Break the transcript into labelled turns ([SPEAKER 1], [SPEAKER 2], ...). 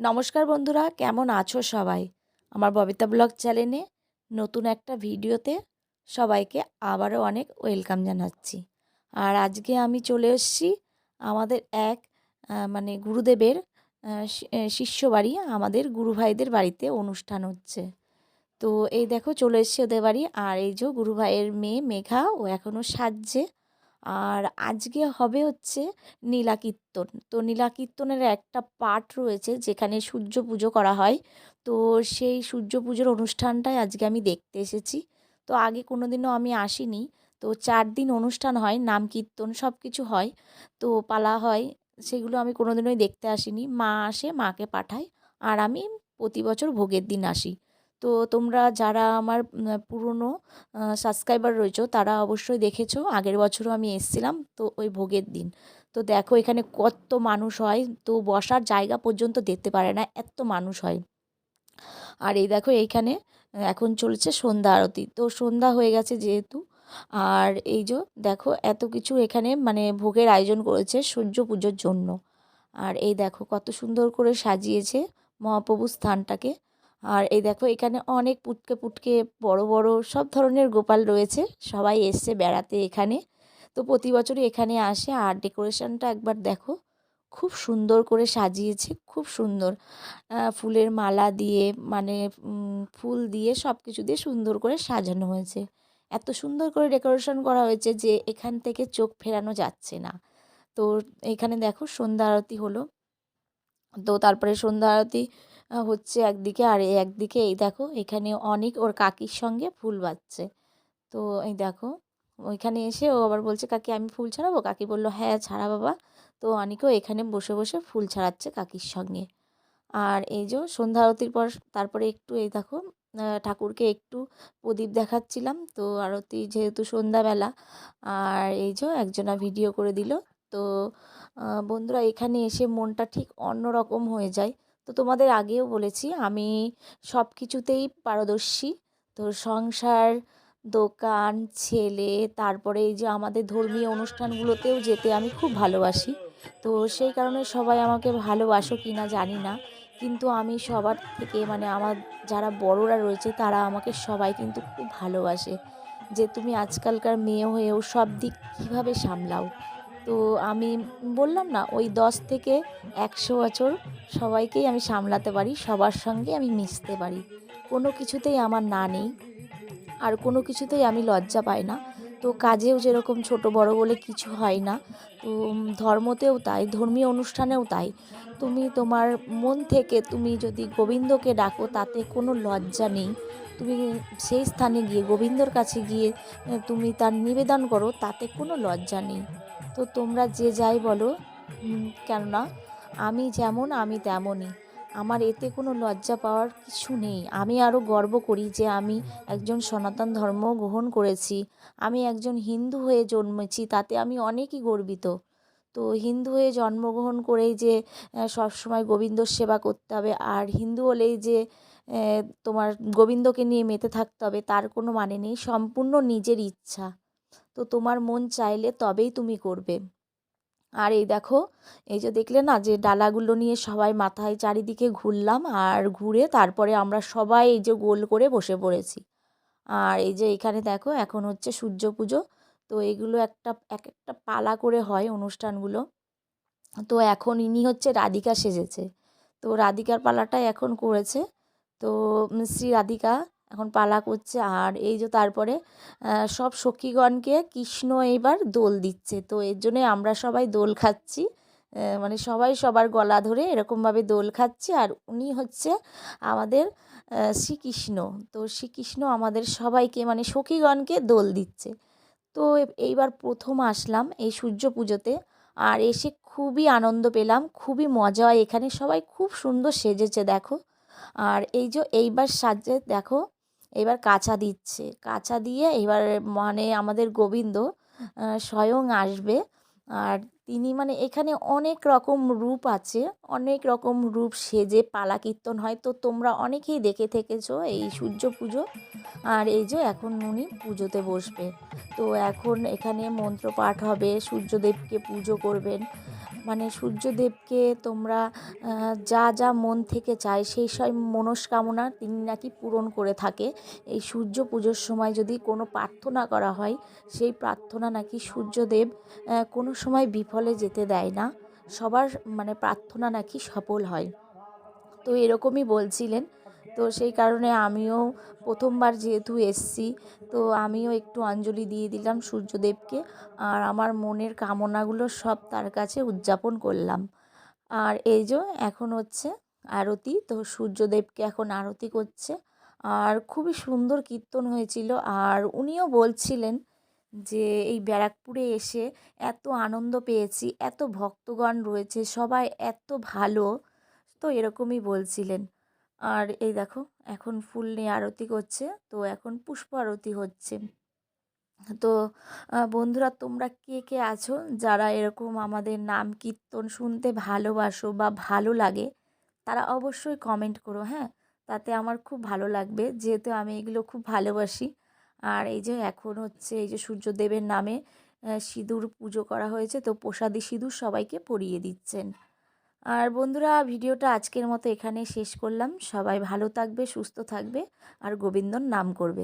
[SPEAKER 1] নমস্কার বন্ধুরা, কেমন আছো সবাই? আমার ববিতা ব্লগ চ্যানেলে নতুন একটা ভিডিওতে সবাইকে আবারও অনেক ওয়েলকাম জানাচ্ছি। আর আজকে আমি চলে এসেছি আমাদের এক মানে গুরুদেবের শিষ্য বাড়ি, আমাদের গুরু ভাইদের বাড়িতে অনুষ্ঠান হচ্ছে। তো এই দেখো চলে এসেছি ওদের বাড়ি, আর এই যে গুরু ভাইয়ের মেয়ে মেঘা, ও এখনও সাজছে। আর আজকে হবে হচ্ছে নীলা কীর্তন তো নীলা কীর্তনের একটা পাঠ রয়েছে যেখানে সূর্য পুজো করা হয়। তো সেই সূর্য পুজোর অনুষ্ঠানটাই আজকে আমি দেখতে এসেছি। তো আগে কোনো দিনও আমি আসিনি। তো চার দিন অনুষ্ঠান হয়, নাম কীর্তন সব কিছু হয়। তো পালা হয়, সেগুলো আমি কোনো দিনই দেখতে আসিনি। মা আসে, মাকে পাঠায়। আর আমি প্রতি বছর ভোগের দিন আসি। তো তোমরা যারা আমার পুরনো সাবস্ক্রাইবার রয়েছো, তারা অবশ্যই দেখেছ। আগের বছরও আমি এসেছিলাম, তো ওই ভোগের দিন। তো দেখো এখানে কত মানুষ হয়, তো বসার জায়গা পর্যন্ত দেখতে পারে না, এত মানুষ হয়। আর এই দেখো এইখানে, এখন চলছে সন্ধ্যা আরতি। তো সন্ধ্যা হয়ে গেছে যেহেতু, আর এই যে দেখো এত কিছু এখানে মানে ভোগের আয়োজন করেছে সূর্য পুজোর জন্য। আর এই দেখো কত সুন্দর করে সাজিয়েছে মহাপ্রভুর স্থানটাকে। আর এই দেখো, এখানে অনেক পুটকে পুটকে, বড় বড় সব ধরনের গোপাল রয়েছে। সবাই এসছে বেড়াতে এখানে। তো প্রতি বছরই এখানে আসে। আর ডেকোরেশনটা একবার দেখো, খুব সুন্দর করে সাজিয়েছে, খুব সুন্দর। ফুলের মালা দিয়ে মানে ফুল দিয়ে সব কিছু দিয়ে সুন্দর করে সাজানো হয়েছে। এত সুন্দর করে ডেকোরেশন করা হয়েছে যে এখান থেকে চোখ ফেরানো যাচ্ছে না। তো এখানে দেখো, সন্ধ্যা আরতি হলো। তো তারপরে সন্ধ্যা আরতি হচ্ছে একদিকে আর একদিকে এই দেখো এখানে অনেক ওর কাকির সঙ্গে ফুল বাজছে। তো এই দেখো ওইখানে এসে ও আবার বলছে, কাকি, আমি ফুল ছাড়াবো? কাকি বলল হ্যাঁ ছাড়া বাবা। তো অনিকও এখানে বসে বসে ফুল ছাড়াচ্ছে কাকির সঙ্গে। আর এই যে সন্ধ্যা আরতির পর তারপরে একটু এই দেখো ঠাকুরকে একটু প্রদীপ দেখাচ্ছিলাম। তো আরতি যেহেতু সন্ধ্যাবেলা, আর এই যে একজনা ভিডিও করে দিল। তো বন্ধুরা এখানে এসে মনটা ঠিক অন্যরকম হয়ে যায়। তো তোমাদের আগেও বলেছি, আমি সব কিছুতেই পারদর্শী। তো সংসার, দোকান, ছেলে, তারপরে এই যে আমাদের ধর্মীয় অনুষ্ঠানগুলোতেও যেতে আমি খুব ভালোবাসি। তো সেই কারণে সবাই আমাকে ভালোবাসো কি না জানি না, কিন্তু আমি সবার থেকে মানে আমার যারা বড়রা রয়েছে তারা আমাকে সবাই কিন্তু খুব ভালোবাসে। যে তুমি আজকালকার মেয়ে হয়েও সব দিক কীভাবে সামলাও? তো আমি বললাম না, ওই দশ থেকে একশো বছর সবাইকেই আমি সামলাতে পারি, সবার সঙ্গে আমি মিশতে পারি। কোনো কিছুতেই আমার না নেই, আর কোনো কিছুতেই আমি লজ্জা পাই না। তো কাজেও যেরকম ছোট বড় বলে কিছু হয় না। তো ধর্মতেও তাই, ধর্মীয় অনুষ্ঠানেও তাই। তুমি তোমার মন থেকে তুমি যদি গোবিন্দকে ডাকো, তাতে কোনো লজ্জা নেই। তুমি সেই স্থানে গিয়ে, গোবিন্দর কাছে গিয়ে তুমি তার নিবেদন করো, তাতে কোনো লজ্জা নেই। তো তোমরা যে যাই বলো কেননা আমি যেমন, আমি তেমনই। আমার এতে কোনো লজ্জা পাওয়ার কিছু নেই। আমি আরও গর্ব করি যে আমি একজন সনাতন ধর্ম গ্রহণ করেছি। আমি একজন হিন্দু হয়ে জন্মেছি, তাতে আমি অনেকই গর্বিত। তো হিন্দু হয়ে জন্মগ্রহণ করেই যে সবসময় গোবিন্দর সেবা করতে হবে, আর হিন্দু হলেই যে তোমার গোবিন্দকে নিয়ে মেতে থাকতে হবে, তার কোনো মানে নেই। সম্পূর্ণ নিজের ইচ্ছা। তো তোমার মন চাইলে তবেই তুমি করবে। আর এই দেখো, এই যে দেখলে না যে ডালাগুলো নিয়ে সবাই মাথায় চারিদিকে ঘুরলাম আর ঘুরে তারপরে আমরা সবাই এই যে গোল করে বসে পড়েছি। আর এই যে এখানে দেখো, এখন হচ্ছে সূর্য পুজো। তো এগুলো একটা, এক একটা পালা করে হয় অনুষ্ঠানগুলো। তো এখন ইনি হচ্ছে রাধিকা সেজেছে। তো রাধিকার পালাটাই এখন করেছে। তো শ্রী রাধিকা এখন পালা করছে আর এই যে তারপরে সব সখীগণকে কৃষ্ণ এইবার দোল দিচ্ছে। তো এর জন্যে আমরা সবাই দোল খাচ্ছি। মানে সবাই সবার গলা ধরে এরকমভাবে দোল খাচ্ছি। আর উনি হচ্ছে আমাদের শ্রীকৃষ্ণ। তো শ্রীকৃষ্ণ আমাদের সবাইকে মানে সখীগণকে দোল দিচ্ছে। তো এইবার প্রথম আসলাম এই সূর্য পুজোতে। আর এসে খুবই আনন্দ পেলাম, খুবই মজা হয় এখানে। সবাই খুব সুন্দর সেজেছে, দেখো। আর এই যে এইবার সাজে, দেখো এবার কাঁচা দিচ্ছে। কাঁচা দিয়ে এবার মানে আমাদের গোবিন্দ স্বয়ং আসবে। আর তিনি মানে এখানে অনেক রকম রূপ আছে, অনেক রকম রূপ সেজে পালা কীর্তন হয়। তো তোমরা অনেকেই দেখে থেকেছো এই সূর্য পুজো। আর এই যে এখন উনি পুজোতে বসবে। তো এখন এখানে মন্ত্র পাঠ হবে, সূর্যদেবকে পুজো করবেন। মানে সূর্যদেবকে তোমরা যা যা মন থেকে চায়, সেই সব মনস্কামনা তিনি নাকি পূরণ করে থাকে। এই সূর্য পুজোর সময় যদি কোনো প্রার্থনা করা হয়, সেই প্রার্থনা নাকি সূর্যদেব কোনো সময় বিফলে যেতে দেয় না। সবার মানে প্রার্থনা নাকি সফল হয়। তো এরকমই বলছিলেন। তো সেই কারণে আমিও প্রথমবার যেহেতু এসছি, তো আমিও একটু অঞ্জলি দিয়ে দিলাম সূর্যদেবকে। আর আমার মনের কামনাগুলো সব তার কাছে উদযাপন করলাম। আর এই যে এখন হচ্ছে আরতি, তো সূর্যদেবকে এখন আরতি করছে। আর খুবই সুন্দর কীর্তন হয়েছিল। আর উনিও বলছিলেন যে এই ব্যারাকপুরে এসে এত আনন্দ পেয়েছি, এত ভক্তগণ রয়েছে, সবাই এত ভালো, তো এরকমই বলছিলেন। আর এই দেখো, এখন ফুল নিয়ে আরতি করছে। তো এখন পুষ্প আরতি হচ্ছে। তো বন্ধুরা, তোমরা কে কে আছো? যারা এরকম আমাদের নাম কীর্তন শুনতে ভালোবাসো বা ভালো লাগে, তারা অবশ্যই কমেন্ট করো হ্যাঁ? তাতে আমার খুব ভালো লাগবে। যেহেতু আমি এগুলো খুব ভালোবাসি। আর এই যে এখন হচ্ছে, এই যে সূর্যদেবের নামে সিঁদুর পুজো করা হয়েছে। তো প্রসাদী সিঁদুর সবাইকে পরিয়ে দিচ্ছেন। আর বন্ধুরা, ভিডিওটা আজকের মতো এখানে শেষ করলাম। সবাই ভালো থাকবে, সুস্থ থাকবে, আর গোবিন্দর নাম করবে।